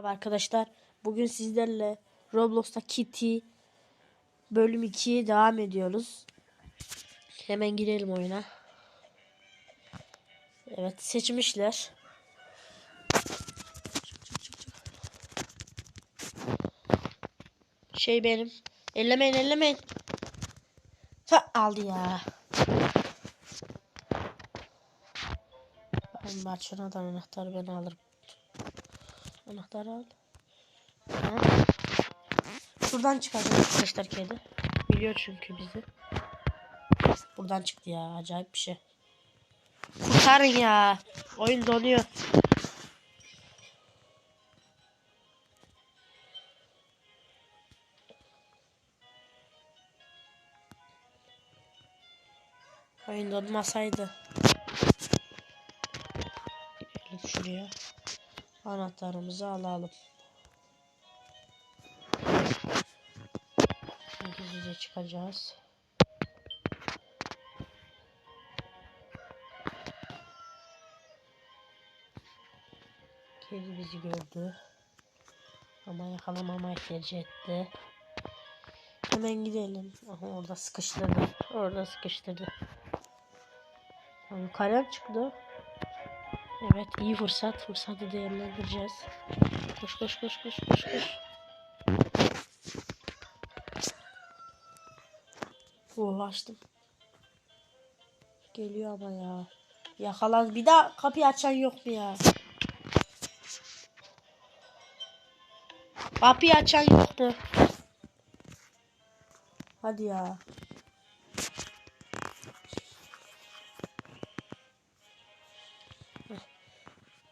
Merhaba arkadaşlar. Bugün sizlerle Roblox'ta Kitty bölüm 2'ye devam ediyoruz. Hemen girelim oyuna. Evet seçmişler. Şey benim. Ellemeyin ellemeyin. Ha, aldı ya. Ben Barçına'dan anahtarı ben alırım. Anahtarı al. Ha. Buradan çıkacak arkadaşlar kedi. Biliyor çünkü bizi. Buradan çıktı ya. Acayip bir şey. Kurtarın ya. Oyun donuyor. Oyun donmasaydı. Gelip şuraya. Anahtarımızı alalım. Gizlice çıkacağız. Kedi bizi gördü. Ama yakalamamayı tercih etti. Hemen gidelim. Aha orada sıkıştırdı. Orada sıkıştırdı. Kalem çıktı. Evet iyi fırsat. Fırsatı değerlendireceğiz. Koş koş koş koş koş koş. Oh açtım. Geliyor ama ya. Yakalan. Bir daha kapıyı açan yok mu ya? Kapıyı açan yok mu? Hadi ya.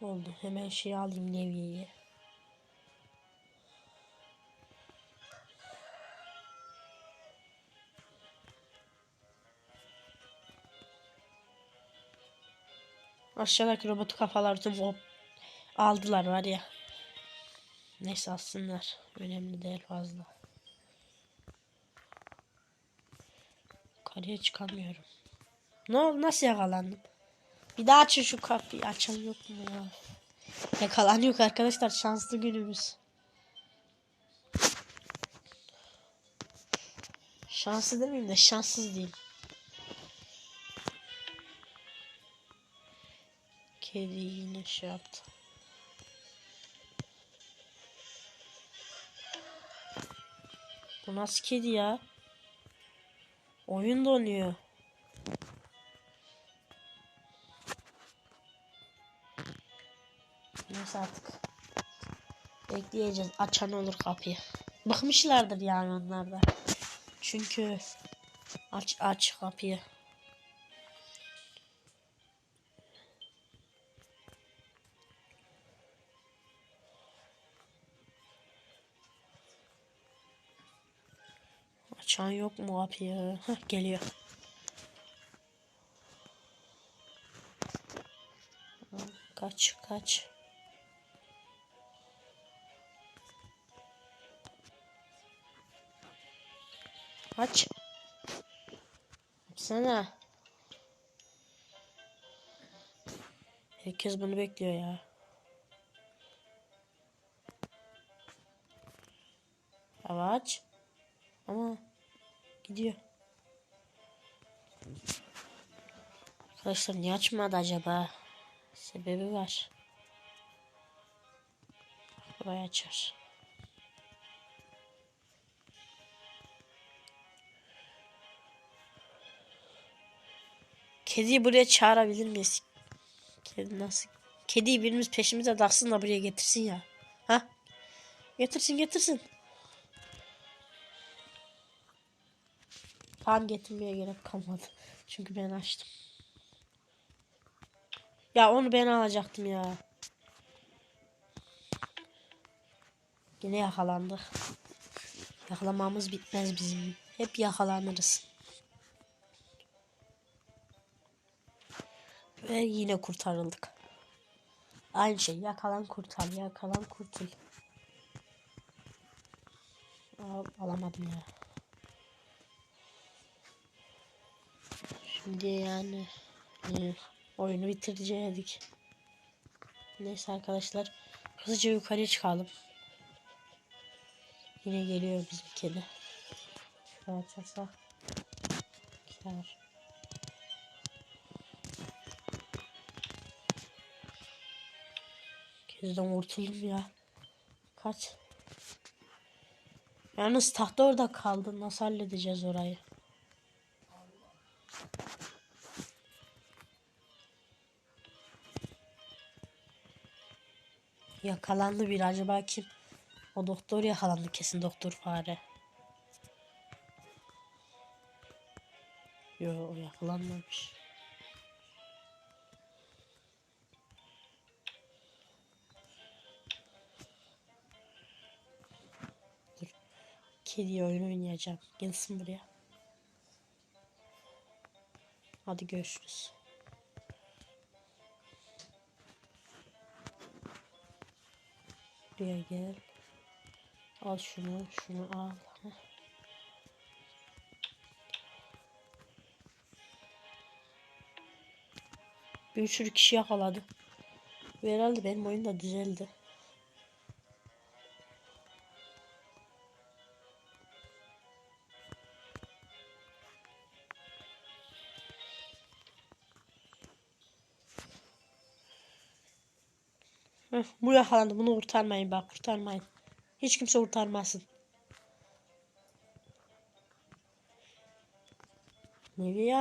Oldu. Hemen şey alayım Neviye'yi. Aşağıdaki robotu kafalarını hop aldılar var ya. Neyse alsınlar. Önemli değil fazla. Yukarıya çıkamıyorum. Ne oldu? Nasıl yakalandım? Bir daha açın şu kapıyı. Açan yok mu ya? Yakalanıyor arkadaşlar. Şanslı günümüz. Şanslı demeyeyim de şanssız diyeyim. Kedi yine şey yaptı. Bu nasıl kedi ya? Oyun donuyor. Neyse artık. Bekleyeceğiz. Açan olur kapıyı. Bıkmışlardır yani onlar da. Çünkü aç aç kapıyı. Açan yok mu kapıyı? Heh, geliyor. Kaç kaç. Aç. Açsana. Herkes bunu bekliyor ya. Hava aç. Ama gidiyor. Arkadaşlar niye açmadı acaba? Sebebi var. Burayı açar. Kediyi buraya çağırabilir miyiz? Kedi nasıl? Kediyi birimiz peşimize taksın da buraya getirsin ya. Ha? Getirsin getirsin. Tam getirmeye gerek kalmadı. Çünkü ben açtım. Ya onu ben alacaktım ya. Yine yakalandık. Yakalamamız bitmez bizim. Hep yakalanırız. Ve yine kurtarıldık. Aynı şey yakalan kurtar yakalan kurtul. Al, alamadım ya. Şimdi yani e, oyunu bitireceğiz. Neyse arkadaşlar Hızlıca yukarıya çıkalım. Yine geliyor bizim kedi. Şöyle açarsak. Kar. Kediden kurtuldum ya. Kaç. Yalnız tahta orada kaldı. Nasıl halledeceğiz orayı? Yakalandı bir acaba kim? O doktor yakalandı kesin doktor fare. Yo yakalanmamış. Kedi oyun oynayacağım. Gelsin buraya. Hadi görüşürüz. Buraya gel. Al şunu, şunu al. Bir sürü kişi yakaladı. Ve herhalde benim oyun da düzeldi. Heh, bu yakalandı. Bunu kurtarmayın bak kurtarmayın. Hiç kimse kurtarmasın.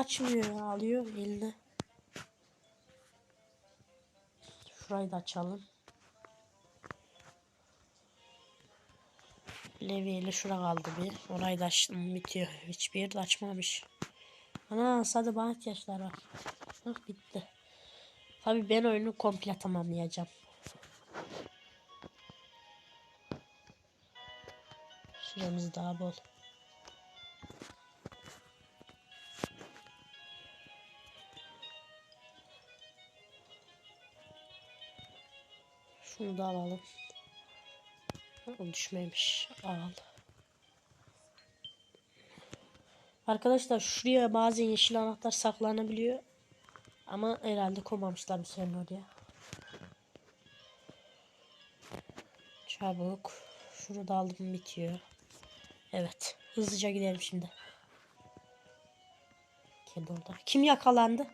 Açmıyor ya, alıyor eline. Şurayı da açalım. Levi ile şura kaldı bir. Orayı da açtım bitiyor. Hiçbir yerde açmamış. Ana sadece bana ihtiyaçlar var. Hah bitti. Tabii ben oyunu komple tamamlayacağım. Süremiz daha bol. Şunu da alalım. O düşmemiş. Al. Arkadaşlar şuraya bazen yeşil anahtar saklanabiliyor. Ama herhalde koymamışlar bu senin oraya. Çabuk. Şunu da aldım bitiyor. Evet. Hızlıca gidelim şimdi. Kedi orada. Kim yakalandı?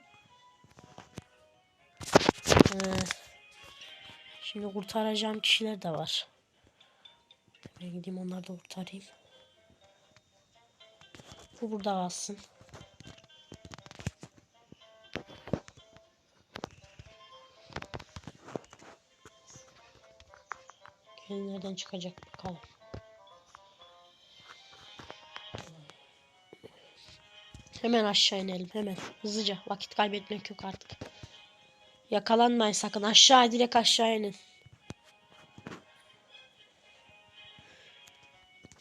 Ee, şimdi kurtaracağım kişiler de var. Ben gideyim onları da kurtarayım. Bu burada kalsın. Nereden çıkacak bakalım. Hemen aşağı inelim hemen. Hızlıca vakit kaybetmek yok artık. Yakalanmayın sakın. Aşağı direkt aşağı inin.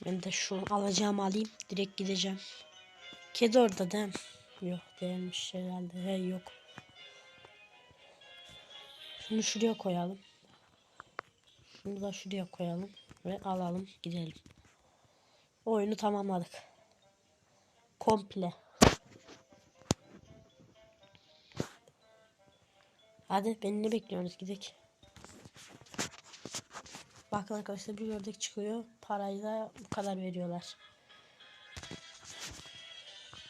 Ben de şu alacağımı alayım. Direkt gideceğim. Kedi orada değil mi? Yok değilmiş herhalde. He yok. Şunu şuraya koyalım. Şunu da şuraya koyalım. Ve alalım gidelim. Oyunu tamamladık. Komple. Hadi beni ne bekliyorsunuz gidelim. Bakın arkadaşlar bir ördek çıkıyor. Parayı da bu kadar veriyorlar.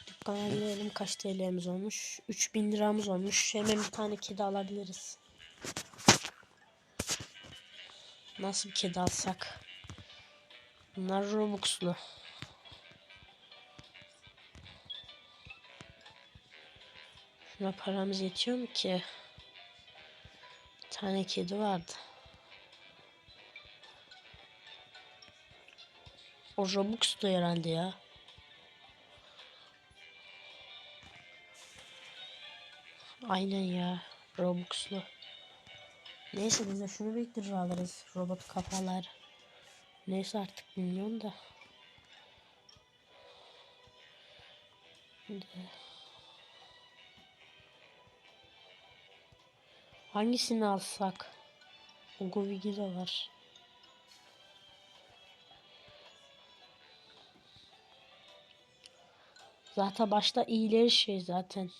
Dükkana girelim. Kaç TL'miz olmuş? 3000 liramız olmuş. Hemen bir tane kedi alabiliriz. Nasıl bir kedi alsak? Bunlar Robux'lu. Şuna paramız yetiyor mu ki? Tane kedi vardı. O Robux'tu herhalde ya. Aynen ya. Robux'lu. Neyse biz de şunu bekler alırız. Robot kafalar. Neyse artık bilmiyorum da. Şimdi. Hangisini alsak? Ogovigi de var. Zaten başta iyileri şey zaten.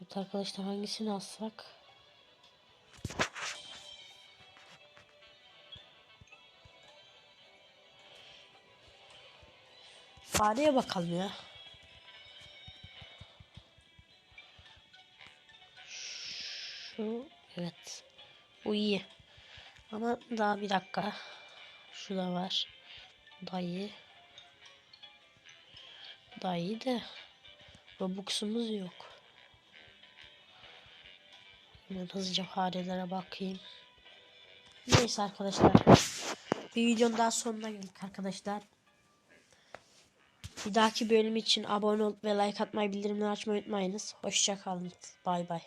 Evet arkadaşlar hangisini alsak? Fareye bakalım ya. Şu evet. Bu iyi. Ama daha bir dakika. Şu da var. Bu da iyi. Bu da iyi de Robux'umuz yok. Hemen hızlıca farelere bakayım. Neyse arkadaşlar. Bir videonun daha sonuna geldik arkadaşlar. Bir dahaki bölüm için abone olup ve like atmayı bildirimleri açmayı unutmayınız. Hoşçakalın. Bay bay.